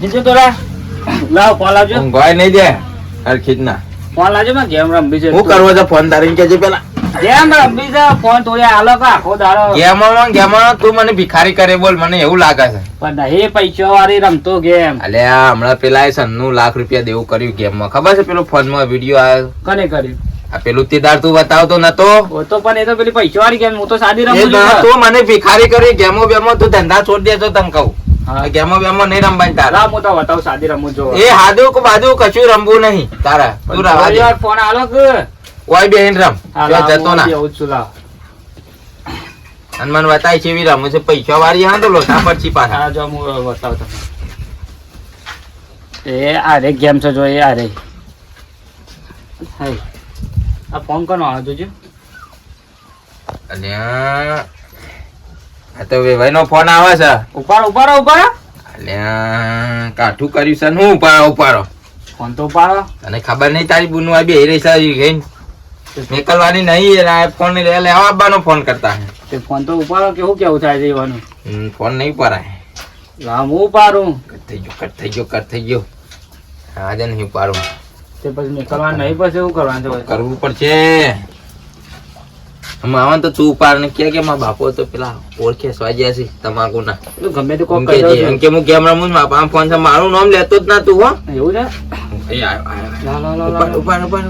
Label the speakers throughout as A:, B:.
A: જીજુ તોરા લાવ ફોન લાવજો.
B: ઊંઘવાય નહીં દે હરખી ના
A: ફોન લાવજો માં ગેમ રમવી છે
B: હું કરવો છે ફોન તારીને કેજે પેલા.
A: ગેમ રમવી છે ફોન તોડ્યા આલો કા આખો દાડો.
B: ગેમમાં ગેમમાં તું મને ભિખારી કરે બોલ મને એવું લાગે છે.
A: પણ નહીં પૈસા વાળી રમતો ગેમ.
B: અલે હમણાં પેલા સન્નું લાખ રૂપિયા દેવું કર્યું ગેમમાં. ખબર છે પેલો ફોનમાં વીડિયો આવ્યો
A: કને કર્યું?
B: આ પેલું તેદાર તું બતાવતો નતો.
A: તો પણ એ તો પેલી પૈસા વાળી ગેમ હું તો સાદી
B: એ
A: રમું છું
B: તું મને ભિખારી કરી ગેમો બેમો તું ધંધા છોડી દેજો તને કહું. ગેમો બેમો નહીં રમવાની તારા.
A: હું તો બતાવ સાદી રમું છું.
B: એ હાદુ કે બાદુ કશું રમવું નહીં. તારા તું રવા દે.
A: ફોન આલો કે?
B: ઓય બેહીન રમ. જો જતો ના.
A: આવું જ છું,
B: લા. હનુમાન બતાય છે એવી રમું છે. પૈસા વાળી હા તો લોટા પરથી પાછા.
A: જો હું બતાવ તમને. એ આરે ગેમ છે જો એ આરે. હા. આ ફોન કોનો આવજો જોજો
B: અલ્યા આ તો વેવાઈ ફોન આવે છે.
A: ઉપાડો ઉપાડો ઉપાડો.
B: અલ્યા કાઠું કર્યું છે હું ઉપાડો ઉપાડો.
A: ફોન તો ઉપાડો.
B: તને ખબર નહીં તારી બુનુ આ બે રહી છે ગઈ નીકળવાની નહીં આ ફોન લે લેવા આવવાનો ફોન કરતા
A: તે ફોન તો ઉપાડો કેવું કેવું થાય છે
B: ફોન નહીં પરાય
A: લાવ હું ઉપાડું.
B: કટ થઈ ગયો કટ થઈ ગયો કટ થઈ ગયો. આજે નહીં ઉપાડું.
A: તે પછી નીકળવાનું નહીં પછી શું કરવાનું
B: કરવું પડશે. માવન તો તું ઉપાડ ને કે કે મારા બાપો તો પેલા ઓળખે સ્વાજ્યા છે તમાકુ ના
A: ગમે તો કોક
B: એમ
A: કહી
B: કે હું કેમેરા મુજ બાપા આમ ફોન છે મારું નામ લેતો જ ના તું હો.
A: એવું છે?
B: ઉપાડ. ઉપાડ ઉપાડ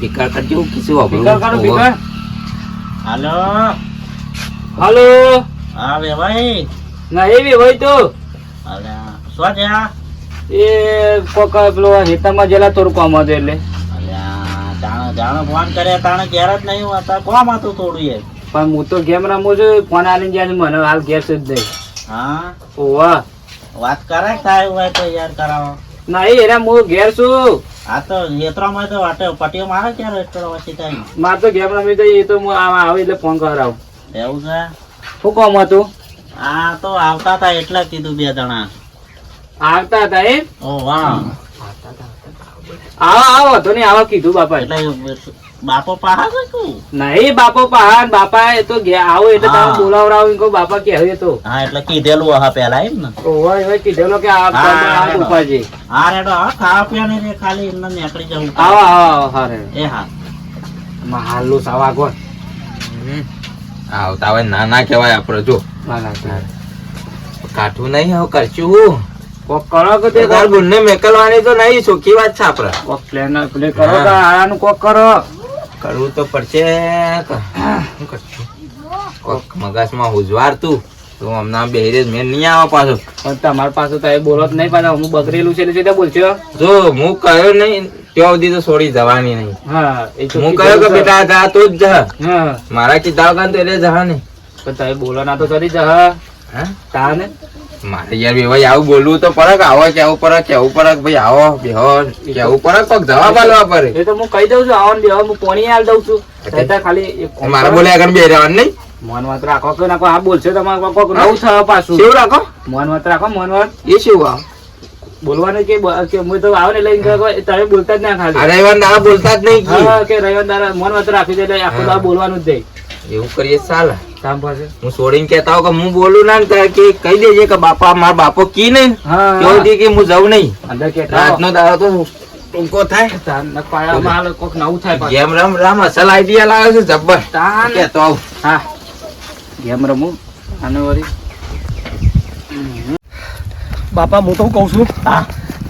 B: ભીકાર કરજો કીધું આપણું.
A: ભીખર કાઢો, ભીખર.
C: હાલો.
A: હાલો.
C: હા ભાઈ.
A: ના એવી હોય તો.
C: અલ્યા સ્વાજ્યા
A: એ કોક પેલો હેતામાં જેલા થોડું કોમ હતો એટલે.
C: જાણો ફોન કર્યા તાણે ઘેર જ નહીં હોતા કોમ હતું થોડું એ?
A: પણ હું તો ગેમ રમું છું ફોન આલીને જાય મને હાલ ગેસ જ નહીં.
C: હા?
A: ઓવા.
C: વાત કરે થાય હોય તો યાર કરાવો
A: ના એ એરા હું ઘેર છું.
C: આ તો હેતરામાં તો વાટે પટીઓ મારે ક્યારે એટલો પછી થાય
A: મારે તો ગેમ રમી તો એ તો હું આમ આવે એટલે ફોન કરાવું.
C: એવું છે?
A: શું કામ હતું?
C: આ તો આવતા હતા એટલે કીધું બે જણા.
A: આવતા હતા એ
C: ઓ વાહ.
A: આવો આવો તો નહીં આવો કીધું બાપા
C: બાપો પાહા
A: નહીં બાપો પહાડ બાપા એ તો આવો એટલે તમે
C: હા.
A: બોલાવડાવો એમ બાપા કે હવે તો.
C: હા એટલે કીધેલું હા પેલા એમ ને.
A: ઓવા એવા કીધેલો કે આ
C: હા,
A: આ ઉપાજી.
C: હા રેડો હા ખાવા પીવાની રે ખાલી એમને નીકળી જવું
A: આવો આવો આવો હારે
C: એ હા.
A: હાલું સાવા ગો
B: હમ. આવતા હોય ના ના કહેવાય આપણે જો. કાઠું નહીં હવે કરશું હું.
A: કોક કરો કે તે
B: તાર બુનને મેકલવાની તો નહીં સુખી વાત છે આપણે.
A: કોક પ્લેન પ્લે કરો કે આનું કોક કરો?
B: કરવું તો પડશે. કોક મગજમાં હુજવાર તું. તો હમણાં બેહીરે મેં નહીં આવે પાછો.
A: પણ તમાર પાસે તો એ બોલો જ નહીં પાછા. હું બગરેલું છે એટલે સીધા બોલશો?
B: જો હું કહ્યો નહીં ત્યાં સુધી તો છોડી જવાની નહીં.
A: હા
B: હું કહ્યો કે બેટા જા તું જ જા.
A: હા.
B: મારા કીધા વગર તો એટલે જા નહીં.
A: પણ તમે બોલો ના તો કરી જા
B: હા?
A: તાને?
B: મારે યાર ભાઈ આવું બોલવું તો પડે આવો કેવું પરક કેવું પડે ભાઈ આવો બેહો કેવું પડે પગ જવાબ આલવા પડે.
A: એ તો હું કહી દઉં છું આવન બેહો હું પોણી આલ દઉં છું. છતાં ખાલી
B: મારે બોલે આગળ બે રહેવાનું નહીં?
A: મન વાત રાખો કે નાખો આ બોલશે તમારે કોક નવું થવા પાછું.
B: કેવું રાખો?
A: મન વાત રાખો મન વાત.
B: એ શું આ
A: બોલવાનું કે કે હું તો આવે ને લઈને તમે બોલતા જ ના ખાલી.
B: રવિવાર દાડા બોલતા જ નહીં કી.
A: રવિવાર દાડા મન વાત રાખી દે એટલે આખો. બોલવાનું જ નહીં
B: એવું કરીએ ચાલે. હું છોડીને કેતા કે હું બોલું ના ને કે કહી દેજે કે બાપા મારા બાપો કી નહીં? કેવું કે હું જઉં નહીં?
A: અંદર કે
B: રાતનો દાડો તો ટૂંકો થાય.
A: પાયામાં કોક નવું થાય.
B: ગેમ રમ રામ અસલ આઈડિયા લાવે છે જબ્બર.
A: તાન.
B: તો આવું.
A: હા. ગેમ રમું? અને વળી?
D: બાપા હું તો કહું છું.
C: હા.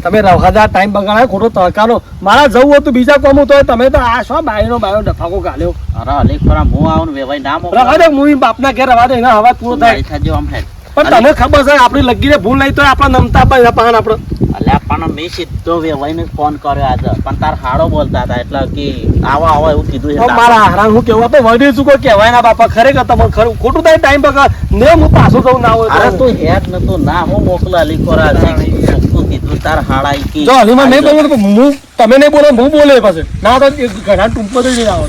D: તમે રવાદા ટાઈમ બગાડ્યો ખોટો તડકાનો મારા જવું હતું બીજા કોમ તો તમે તો આ શું બાયનો બાયો ડફાકો ગાલ્યો.
C: અરે અલીક પરા હું આવું ને વેવાઈ ના મોકલો.
D: રવા દે હું બાપના ઘેર રવાદે એના હવા પૂરો થાય.
C: ખાજો આમ થાય.
D: પણ તમને ખબર છે આપણી લગીને ભૂલ નહીં તો આપણે નમતા પણ પાન આપણે.
C: અલ્યા પણ મેં સીધો વેવાઈને ફોન કર્યો આજે. પણ તાર હાડો બોલતા હતા એટલે કે આવો આવો એવું કીધું છે
D: મારા હારા હું કેવું તો વડી ચૂકો કહેવાય ના બાપા ખરેખર તમને ખરું. ખોટું થાય ટાઈમ બગાડ. ને હું પાછો જવું ના હોય
C: અરે
D: તો.
C: તું ન તું ના હું મોકલો કોરા ચોખ્ખું કીધું તાર હાડા
D: જો હલીમાં નહીં બોલો તો હું તમે નહીં બોલો હું બોલે પાસે ના તો ઘણા ટૂંપો જ નહીં આવો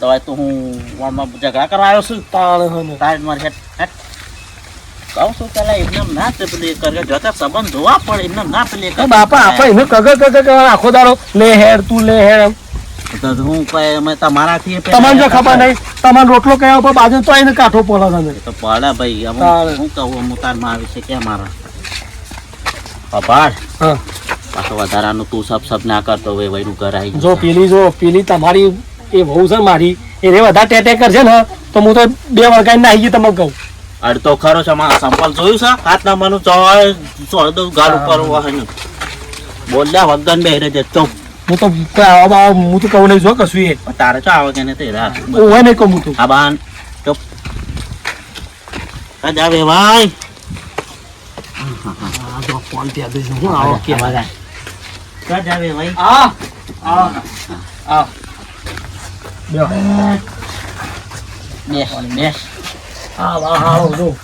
C: તો તો હું વાળમાં ઝઘડા કરવા આવ્યો છું.
D: તાણ હને.
C: તાર મારે હેડ હેડ કહું છું પેલા એમને ના તે પેલી કરે. જોતા સંબંધ જોવા પડે એમને ના પેલી
D: બાપા આપણે એને કગર કગર આખો દાડો લે તું લે હેર.
C: તો હું કઈ અમે તમારાથી
D: તમને જો ખબર નહીં. તમારે રોટલો કયા ઉપર બાજુ તો એને કાઠો પડે
C: તો પડે ભાઈ
D: શું.
C: હું કહું? હું તારમાં છે કે મારા? અપાડ પાછો વધારાનું તું સબ સબ ના કરતો હોય વૈરું કરાય
D: જો પેલી જો પેલી તમારી એ વહુ છે ને મારી એને વધારે ટેટે કરશે ને તો હું તો બે વળગાઈ નાહી ગઈ તમને કહું.
C: તો ખરો છે માં સંપલ જોયું છે? હાથ ના મનું ચોય ચોળ દઉં ગાલ ઉપર વાહન બોલ્યા વગન બે રે જતો
D: હું તો આવા હું તો કહું નહીં જો કશું એ.
C: તારે તો આવે કે ને તે રાત.
D: હું નહીં કહું તું.
C: આ બાન. ચૂપ. કા ભાઈ.
D: આ ફોન ત્યાં દઈશ હું આવો કે
C: કા જાવે ભાઈ.
A: આ આ આ
D: બેહો.
C: બેસ બેસ.
D: હા વાહ હા જો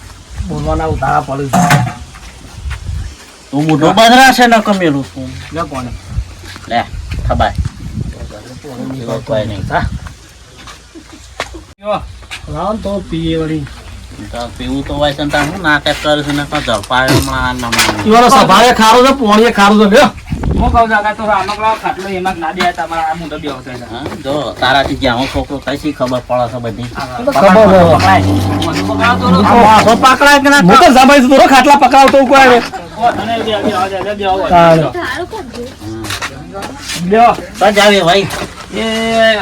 D: બોલવાના ઉતારા પડે છે.
C: તું મોઢું બંધ છે ને કમેલું તું
D: લે કોને?
C: લે ખબાય કોઈ નહીં
D: હા. ને તો પીએ વળી.
C: પીવું તો હોય છે ને હું નાટક કરું છું ને કોઈ ઝડપાયો ના
D: સભાએ ખારો છે પોણીએ ખારો છે લ્યો.
A: હું કહું છું તો રમકડો ખાટલો એમાં ના દે તમારા આ મુંડો બેહો થાય
C: જો તારાથી જ્યાં છોકરો કઈ શી ખબર પડે છે બધી.
D: ખબર
A: પકડાય.
D: કે ના? હું તો જમાઈ છું, ખાટલા પકડાવતો કોઈ આવે. લ્યો.
C: તો જાવે ભાઈ.
A: એ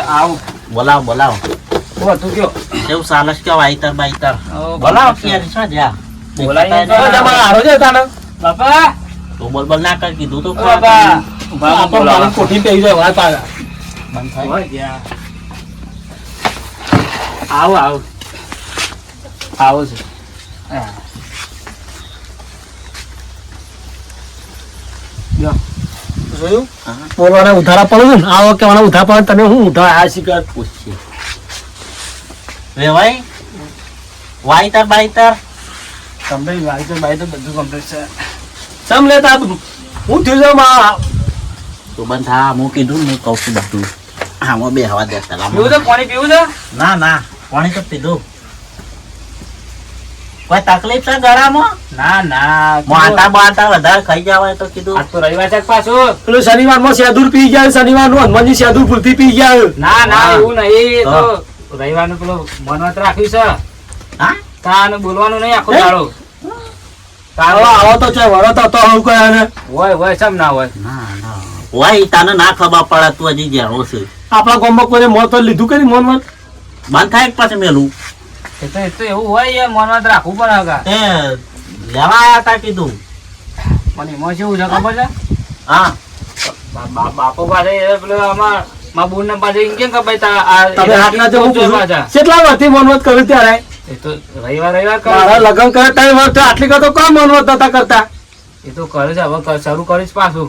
A: આવ.
C: બોલાવ બોલાવ.
A: બોલ તું કયો
C: કેવું સાલસ કેવું આઈતર બાઈતર
A: ઓ,
C: બોલાવ ક્યારે જા
A: બોલાવીએ તો.
D: તો હારો છે તાને?
A: બાપા
C: તું બોલ બોલ ના કર કીધું તો
A: ઓ બાપા ઊભા
D: આ
A: રહો,
D: તો
A: બોલાવો.
D: મારી કોઠી પેઈ જાય વાત પાછા.
C: બંધ થાય
A: ગયા. આવો આવો આવો છે હા.
D: જોયું? બોલવાના ઉધારા પડું ને આવો કહેવાના ઉધાર પડે તમે હું ઉઠા આ શિકાર
C: પૂછીએ વે ભાઈ. વાઈતર
A: કમ્પ્લીટ વાઈ તો બધું કમ્પ્લીટ છે.
D: સમ લેતા હું થયું છે માં?
C: તું બંધ હા હું કીધું ને હું કહું છું બધું. આમાં બે હવા દે પેલા.
A: પીવું છે પાણી પીવું છે?
C: ના ના. પાણી તો પીધું કોઈ તકલીફ છે ગળામાં?
A: ના ના.
C: માતા બાતા વધારે ખાઈ જાવ તો કીધું.
A: આ તો રવિવાર છે પાછું?
D: પેલું શનિવારમાં શેદુર પી ગયા શનિવારનું હનુમાનજી શેદુર ભૂલથી પી ગયા.
A: ના ના એવું નહીં. તો. રવિવારનું પેલું મનવત રાખ્યું છે.
C: હા?
A: તાનું બોલવાનું નહીં આખો? દાડો.
D: આવો આવો તો છે વરો તો તો હું કહે ને
A: હોય હોય સમ ના હોય.
C: ના ના. હોય તાને ના ખબર પડે તું હજી જ્યાં છે.
D: આપણા ગામમાં કોઈને મોત તો લીધું કરી મોન મોન
C: બંધ થાય પાછું મેલું?
A: એ તો એ તો એવું હોય એ મનવત રાખવું પડે હગા
C: એ લેવા આવ્યા તા કીધું.
A: મને એમાં શું છે ખબર છે?
C: હા.
A: બાપો પાસે એ પેલો અમાર મારા બોન પાસે એમ કેમ કે ભાઈ તા આ
D: તમે હાથના પૂછો. કેટલા વર્ષથી મોનવત કર્યું ત્યારે?
A: એ તો રવિવાર રવિવાર
D: મારા લગન કરે ત્રણ વર્ષ. આટલી કાં તો કોણ મોનવત નતા કરતા?
A: એ તો કરે છે હવે શરૂ કરીશ પાછું.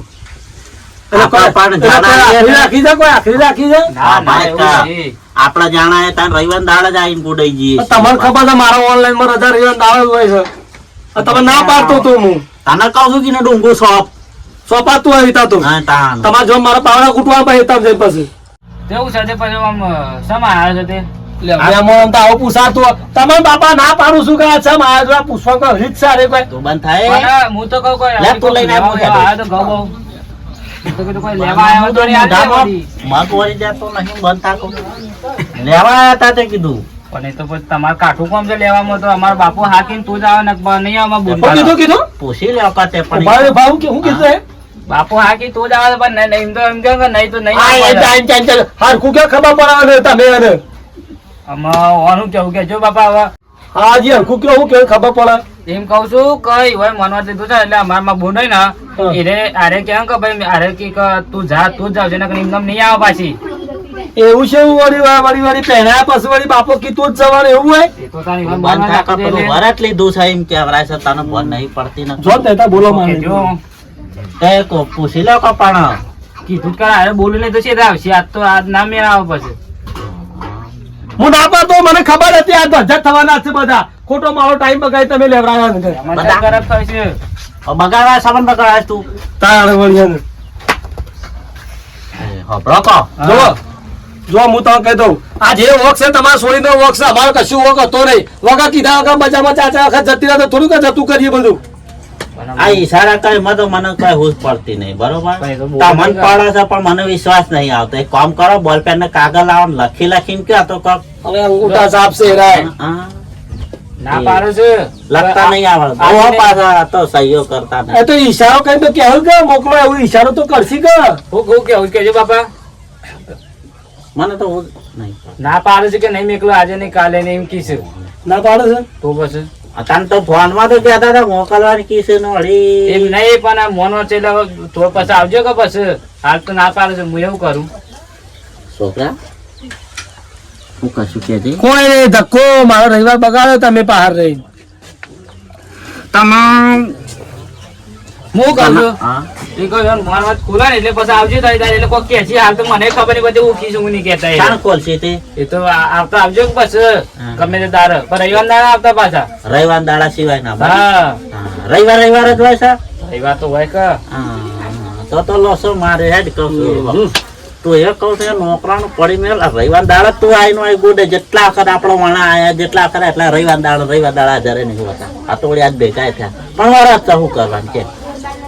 C: આપડા જાણા તાર રવિવાર દાડ જ આવીને ગુડાઈ જઈએ
D: તમને ખબર છે મારા ઓનલાઈનમાં રજા દાળ હોય છે. તમે ના પાડતો તો હું.
C: તને કહું છું કે ને ડુંગુ શોપ
D: સોપાતું આવી તા તું. તમારે જો મારા પાવડા કૂટવા પછી તમે પછી.
A: તેવું છે તે પછી આમ સમા આવે છે તે?
D: મહેમાન તો આવું પૂછાતું તમારા બાપા ના પાડું છું કે આ ચમ આયા પૂછવા કોઈ રીત છે કોઈ?
C: તું બંધ થાય.
A: હું તો કહું કોઈ
C: તું લઈને
A: લેવા આવ્યો તો ઘઉં બહુ. કીધું કોઈ લેવા આવ્યો તો નહીં આજે વળી.
C: મગ વળી જતો નહીં બંધ થાકો લેવા આયા તા તે કીધું.
A: પણ એ તો પછી તમારે કાઠું કોમ છે લેવામાં તો અમારા બાપુ હાકીને તું જ આવે નહીં
C: પૂછી
D: લેવા કે હું કીધું?
A: બાપુ હાકી તું જ આવે પણ નહીં- તો એમ કે નહીં તો નહીં
D: આ એ
A: આવે.
D: ટાઈમ ટાઈમ ચાલે. હરખું ક્યાં ખબર પડે તમે અને
A: આમાં ઓનું કેવું કે જો બાપા હવે
D: હા જી હરખું કેવું કે ખબર પડે?
A: એમ કહું છું કઈ હોય મનવા દીધું છે એટલે અમારમાં બોન હોય ને. એને આરે કેમ કે ભાઈ આરે કે તું જા તું જાવ છે નકર ઇન્કમ નહીં આવે પાછી.
D: એવું છે એવું વળી વળી વળી પહેરાયા પછી વળી બાપો કીધું જ જવાનું એવું હોય?
A: એ તો તારી
C: બંધ
A: દે
C: પેલું વરત લીધું છે એમ કહેવાય છે તને ફોન નહીં પડતી
D: જો તે બોલો
A: જો.
C: તે કો પૂછી લો કો પણ
A: કીધું કે અરે બોલી નહીં તો છે આવશે. આજ તો આજ ના મેળ આવે પછી.
D: હું ના પાડતો મને ખબર હતી આ ધજા થવાના છે બધા. ખોટો મારો ટાઈમ બગાડી તમે લેવડાવ્યા નથી
C: બધા-
A: ખરાબ થાય છે.
C: બગાડવા સામાન બગાડાશ તું.
D: એને.
C: હબળો કો
D: જો જો હું. તમને કહી દઉં. આ જે વોક છે તમારા સોળીનો વોક છે અમારો કશું વોક હતો નહીં. વગર કીધા વગર મજામાં ચાચા વખત જતી રહે તો થોડું કે જતું કરીએ બધું.
C: આ ઈશારા કરી માં તો મને કઈ હુશ પડતી નહીં બરોબર?
A: બોલ
C: પડે છે પણ મને વિશ્વાસ નહીં આવતો. એક કામ કરો બોલ પેન ને કાગળ લાવો લખી લખીને કયો તો કોક
D: હવે અંગૂઠા સાપ છે રાય.
A: ના પાડે છે.
C: લખતા નહીં આવડે
A: ઓ
C: પાછા તો સહીઓ કરતા
D: એ
C: નહીં.
D: તો ઈશારો કઈ તો કેવું કે મોકલો એવું ઈશારો તો કરશી કે?
A: હું કહું કે કેજો બાપા.
C: મને તો
A: ના પાડે છે કે નહીં મેકલો આજે નહીં કાલે નહીં એમ કીશું
D: ના પાડે છે?
A: તો પછી?
C: અત્યારે તો ફોનમાં તો કહેતા હતા મોકલવાની કિસે નો
A: એમ નહીં પણ આ મોનો છે તો થોડો પછી આવજો કે પછી? હાલ તો ના પાડે છે હું એવું કરું.
C: છોકરા હું કશું કે છે
D: કોઈ નહીં ધક્કો મારો રવિવાર બગાડ્યો તમે બહાર રહી
C: તમામ
A: હું કહું છું? એ કહું છું, મોન વાત ખોલે ને એટલે પછી આવજો તારી તારી એટલે કોઈ કહે છે હાલ તો મને ખબર નહીં બધી હું ખીશું નહીં કહેતા એ.
C: ચાણ ખોલશે તે?
A: એ તો આવતા આવજો કે પછી ગમે તે દાર પણ રવિવાર ના આવતા પાછા.
C: રવિવાર દાડા સિવાય ના
A: હા.
C: હા, રવિવાર રવિવાર જ હોય છે?
A: રવિવાર તો હોય કે.
C: તો તો લોસો મારે હેડ કહું. તું એ કહું છું નોકરાનું પડી મેલ. રવિવાર દાડા તું આવીને આઈ ગુડે જેટલા વખત આપણો વણા આયા જેટલા વખત એટલા રવિવાર દાડા રવિવાર દાડા જયારે નહીં હોતા. આ તો વળી આજ ભેગા થયા. પણ વરસ તો શું કરવાનું કે?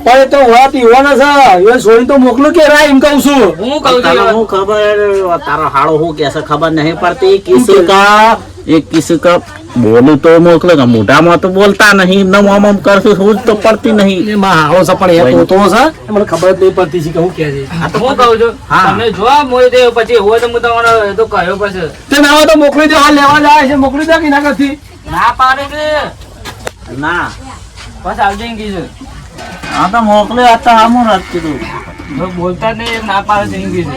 D: પણ એ તો વાત પીવાના છે. એ સોળી તો મોકલું કે રાય એમ કહું છું.
A: હું કહું છું
C: હું ખબર તારો હાળો હું કે ખબર નહીં પડતી. કિસી કા એ કિસી કા બોલું તો મોકલે કે મોઢામાં તો બોલતા નહીં નમ આમ આમ કરશું હું તો પડતી નહીં.
D: એ માં હાવો છે પણ એ તો છે. મને ખબર જ નહીં પડતી છે કે હું કે છે.
A: હું કહું છું
C: હા.
A: તમે જો મોઈ દે પછી હોય તો હું તમને તો કહ્યો પછી
D: તે ના હોય તો મોકલી દો હાલ લેવા જાય છે મોકલી દે કે ના કરતી
A: ના પાડે
C: ના.
A: બસ આવજે કીધું.
C: આ તો મોકલે આ તો આમું રાત કીધું.
A: બોલતા નહીં ના પાડે છે. ઇંગ્લિશ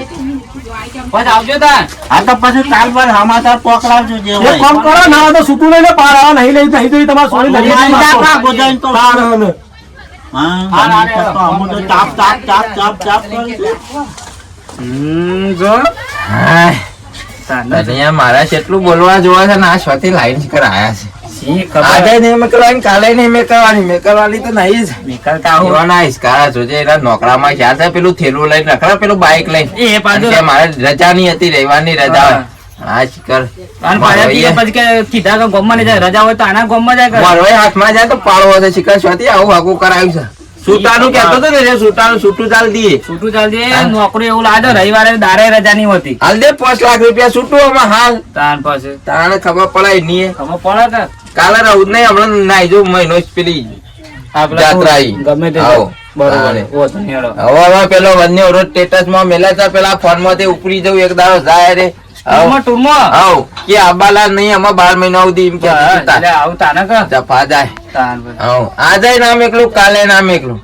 A: પછી આવજો તાર
C: આ તો પછી કાલ પર સમાચાર પકડાવજો જે હોય.
D: કામ કરો ના તો છૂટું લઈને પાર આવો નહીં લઈ નહીં તો તમારે સોળી લઈ
C: મારી
D: જવા
C: જાત આ
D: મારતો.
C: બધાને તો
D: પાર
C: હા,
A: હા, હા,
C: નહીંતર તો આમું તો ચાપ ચાપ ચાપ ચાપ ચાપ
A: હમ જો.
B: હાય, મારા જેટલું બોલવા જોવા છે ને આ સ્વાથી લાઈન આયા છે. આજે નહીં મેં કાલે નહીં મેં કરવાની તો નહીં જ.
A: નીકળતા હું
B: એવાના હિસકારા જોજે એના નોકરામાં ખ્યાલ છે પેલું થેલું લઈને રખડા પેલું બાઇક લઈને.
A: એ પાછું
B: મારે રજા હતી રવિવારની રજા હા. શિખર.
A: કીધા કે કીધા કે જાય રજા હોય તો આના ગોમમાં જાય
B: મારો હાથમાં જાય તો પાડવો છે શિખર સ્વાતી આવું આગું કરાયું છે. સૂતાનું કેતો હતો ને સુતાનું સુટું ચાલ દઈએ
A: ચાલતી. નોકરી એવું લાગે રવિવારે દારે રજા ની હોતી.
B: હાલ દે પાંચ લાખ રૂપિયા છૂટું આમાં હાલ.
A: તાર પાસે
B: તારે ખબર પડાય નહીં
A: ખબર પડે
B: કાલે રહું નહીં હમણાં નાઈ જો મહિનો પેલી જાત્રા.
A: ગમે તે.
B: હવે હવે પેલો વન્ય રોજ સ્ટેટસમાં મેલા છે પેલા ફોનમાંથી ઉપરી જવું એક દાડો જાય રે. કે આબાલા નહીં આમાં બાર મહિના સુધી એમ કે
A: આવતા
B: જફા જાય આ જાય નામ એકલું કાલે નામ એકલું.